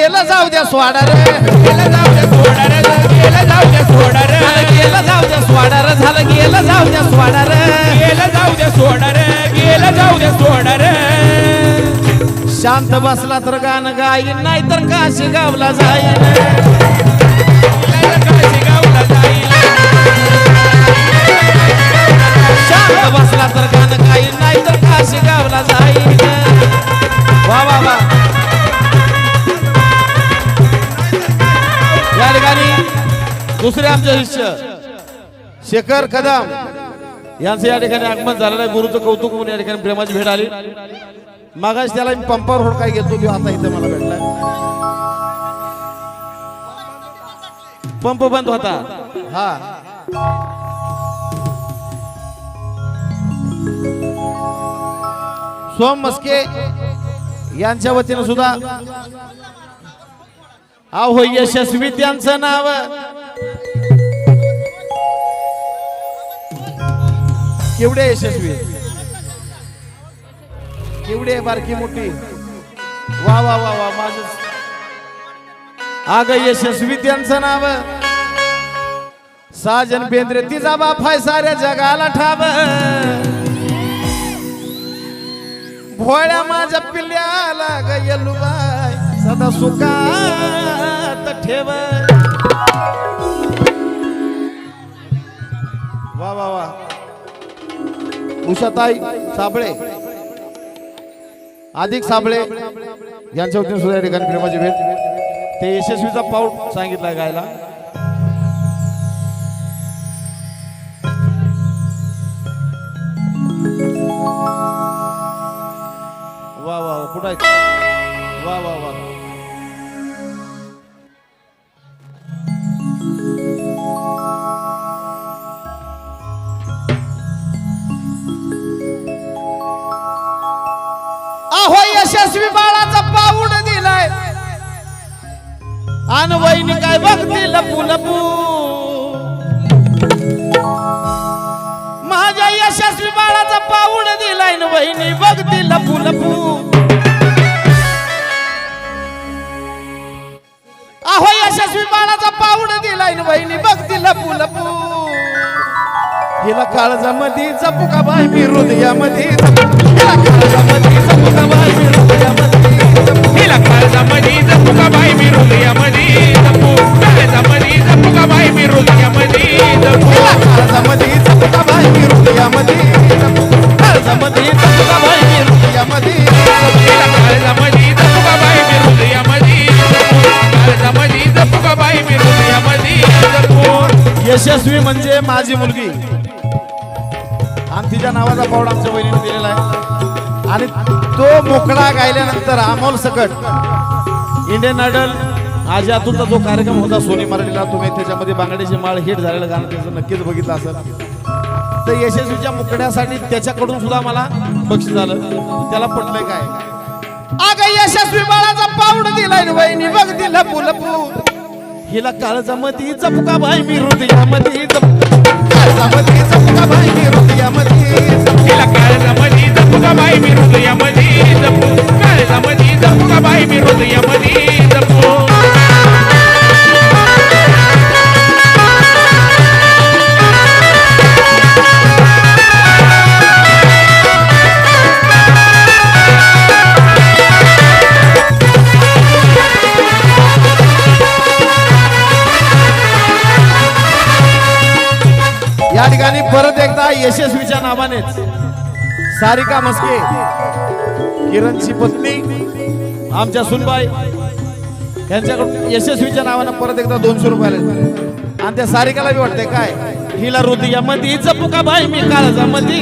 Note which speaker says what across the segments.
Speaker 1: गेलं जाऊ द्या स्वाडा रे.
Speaker 2: गेलं जाऊ दे सोडा रे गेलं जाऊ दे सोडा रे.
Speaker 1: गेलं जाऊ द्या स्वाडा रे झालं गेलं जाऊ द्या स्वाडा रे.
Speaker 2: गेलं जाऊ दे सोडा रे गेलं जाऊ दे सोडा रे.
Speaker 1: शांत बसला तर गाणं गाईन नाही तर काशी गावला जाईन
Speaker 2: काशी गावला जाईल
Speaker 1: शांत बसला तर गाणं गाईन नाही तर काशी गावला जाईन दुसरे आमचे शिष्य. शेखर कदम. यांचं या ठिकाणी आगमन झालेलं आहे गुरुचं कौतुक म्हणून या ठिकाणी प्रेमाची भेट आली. मागास त्याला मी पंपावर होड काय घेतो आता इथे मला भेटला. पंप बंद होता. हा. सोम मस्के यांच्या वतीनं सुद्धा. अहो यशस्वी त्यांचं नाव. केवढे यशस्वी? केवढे बारकी मोठी? वा वा वा वा माझ आग यशस्वी त्यांचं नाव. साजन बेंद्रे तिचा बाप हाय साऱ्या जगाला ठाव. भोळ्या माझ्या पिल्ल्याला ग येलुबाई सदा सुखात ठेव. वा वा वा. उषाताई साबळे अधिक साबळे यांच्या वतीने सुद्धा या ठिकाणी प्रेमाची भेट. ते यशस्वीचा पाऊल सांगितला गायला. वा वा वा कुठं आहे वा वा वा. अहो बाळाचा पाऊड दिलाय. आन वहिनी काय बघते लपू लपू माझ्या यशस्वी बाळाचा पाऊड दिलाय न वहिनी बघते लपू लपू अहो यशस्वी बाळाचा पाऊड दिलाय न वहिनी बघते लपू लपू हिला काळजामध्ये जपू का बाय मी? हृदयामध्ये हिला काळजामध्ये जपू का बाय मी?
Speaker 2: बाई मी हृदयामध्ये जपू. काळजामध्ये जपू का बाई मी हृदयामध्ये जपू?
Speaker 1: काळजामध्ये जपू का बाय मी हृदयामध्ये जपू. काळजामध्ये जपू का बाई मी हृदयामध्ये जपू.
Speaker 2: काळजामध्ये जपू का बाई मी हृदयामध्ये जपू? काळजामध्ये जपू का बाई मी हृदयामध्ये जपू?
Speaker 1: यशस्वी म्हणजे माझी मुलगी. आणि तिच्या नावाचा पावड आमच्या बहिणीने दिलेला आहे. आणि तो मोकळा गायल्यानंतर अमोल सकट इंडियन आयडल आज आतूनचा जो कार्यक्रम होता सोनी मराठीला तुम्ही त्याच्यामध्ये बांगड्याची माळ हिट झालेलं गाणं त्याचं नक्कीच बघितलं असेल. तर यशस्वीच्या मुकड्यासाठी त्याच्याकडून सुद्धा मला बक्षीस झालं. त्याला पटलंय काय? अग यशस्वी बाळाचा पाऊड दिलाय न वहिनी बघ दिला फुल हिला काळजामध्ये जपका भाई मी हृदयामध्ये जप मतीचा जपका बाई. मी या ठिकाणी परत एकदा यशस्वीच्या नावानेच सारिका मस्के किरणची पत्नी आमच्या सुनबाई यांच्याकडून यशस्वीच्या नावानं परत एकदा दोनशे रुपये आणि त्या सारिकाला बी वाटतंय काय? हिला हृदयामध्ये जपू का बाई मी? काळजामध्ये.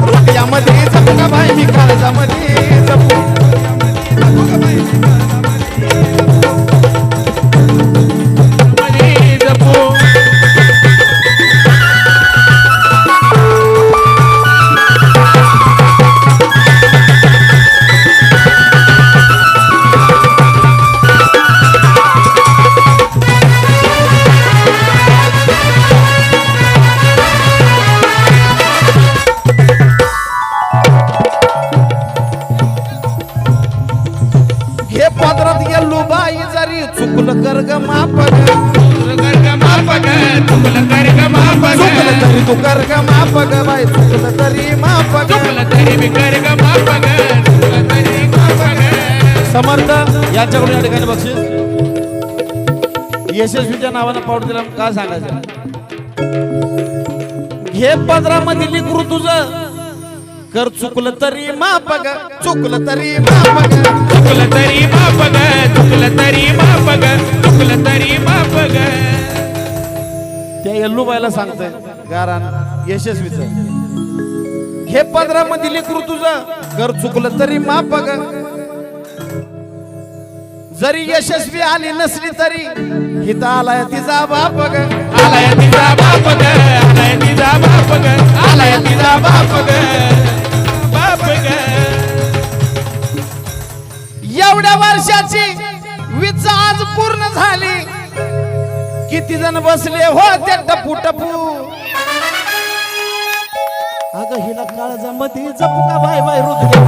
Speaker 1: हृदयामध्ये जपू का बाई मी? काळजामध्ये जपू.
Speaker 2: चुकलं ग
Speaker 1: माप ग बाई चुकलं तरी माप ग
Speaker 2: चुकलं तरी मी कर ग ग चुकलं तरी माफ ग
Speaker 1: समर्थ यांच्याकडून या ठिकाणी बक्षीस. यशस्वीच्या नावानं पावड दिला काय सांगायचं? घे पंधरा मध्ये लिकरू तुझं. कर चुकलं तरी माप ग चुकलं तरी माप ग
Speaker 2: चुकलं तरी माफ ग चुकलं तरी माफ ग चुकलं तरी माफ ग
Speaker 1: त्या यल्लूबाईला सांगतोय गारान यशस्वीच. हे पंधरा मध्ये लेकरू तुझं कर चुकलं तरी माप ग जरी यशस्वी आली नसली तरी हिता आलाय तिचा बाप ग
Speaker 2: आलाय तिचा बाप ग आलाय तिचा बाप ग आलाय तिचा बाप ग बाप ग
Speaker 1: एवढ्या वर्षाची विच आज पूर्ण झाली. किती जण बसले हो ते टपू टपू अगं हिला काळ जमती का बाय बाय रुद्र.